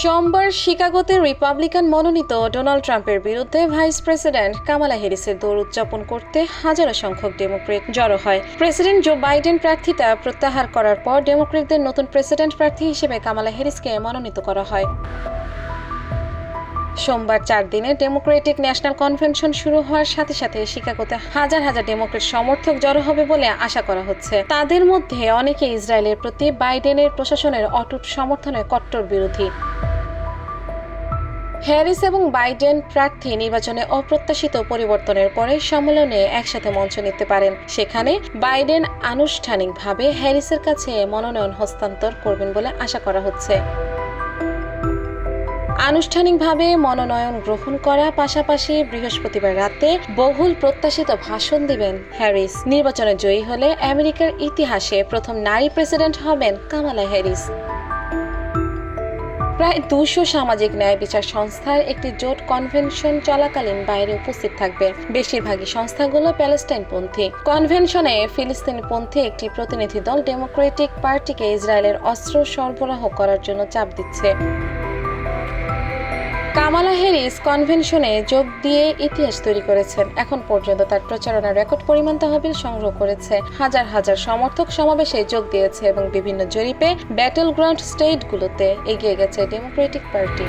সোমবার শিকাগোতে রিপাবলিকান মনোনীত ডোনাল্ড ট্রাম্পের বিরুদ্ধে ভাইস প্রেসিডেন্ট কামালা হ্যারিসের দৌড় উদযাপন করতে হাজারো সংখ্যক ডেমোক্রেট জড়ো হয়। প্রেসিডেন্ট জো বাইডেন প্রার্থিতা প্রত্যাহার করার পর ডেমোক্রেটদের নতুন প্রেসিডেন্ট প্রার্থী হিসেবে কামালা হ্যারিসকে মনোনীত করা হয়। সোমবার চার দিনে ডেমোক্রেটিক ন্যাশনাল কনভেনশন শুরু হওয়ার সাথে সাথে শিকাগোতে হাজার হাজার ডেমোক্রেট সমর্থক জড়ো হবে বলে আশা করা হচ্ছে। তাদের মধ্যে অনেকে ইসরায়েলের প্রতি বাইডেনের প্রশাসনের অটুট সমর্থনে কট্টর বিরোধী। হ্যারিস এবং বাইডেন প্রার্থী নির্বাচনে অপ্রত্যাশিত পরিবর্তনের পরে সম্মেলনে একসাথে মঞ্চ নিতে পারেন। সেখানে বাইডেন আনুষ্ঠানিকভাবে হ্যারিসের কাছে মনোনয়ন হস্তান্তর করবেন বলে আশা করা হচ্ছে। আনুষ্ঠানিকভাবে মনোনয়ন গ্রহণ করা পাশাপাশি বৃহস্পতিবার রাতে বহুল প্রত্যাশিত ভাষণ দিবেন হ্যারিস। নির্বাচনে জয়ী হলে আমেরিকার ইতিহাসে প্রথম নারী প্রেসিডেন্ট হবেন কামালা হ্যারিস। প্রায় দুশো সামাজিক ন্যায় বিচার সংস্থার একটি জোট কনভেনশন চলাকালীন বাইরে উপস্থিত থাকবে। বেশিরভাগই সংস্থাগুলো প্যালেস্টাইনপন্থী। কনভেনশনে ফিলিস্তিনপন্থী একটি প্রতিনিধি দল ডেমোক্রেটিক পার্টিকে ইসরায়েলের অস্ত্র সরবরাহ করার জন্য চাপ দিচ্ছে। কামালা হ্যারিস কনভেনশনে যোগ দিয়ে ইতিহাস তৈরি করেছেন। এখন পর্যন্ত তার প্রচারণার রেকর্ড পরিমাণ তহবিল সংগ্রহ করেছে। হাজার হাজার সমর্থক সমাবেশে যোগ দিয়েছে এবং বিভিন্ন জরিপে ব্যাটল গ্রাউন্ড স্টেটগুলোতে এগিয়ে গেছে ডেমোক্রেটিক পার্টি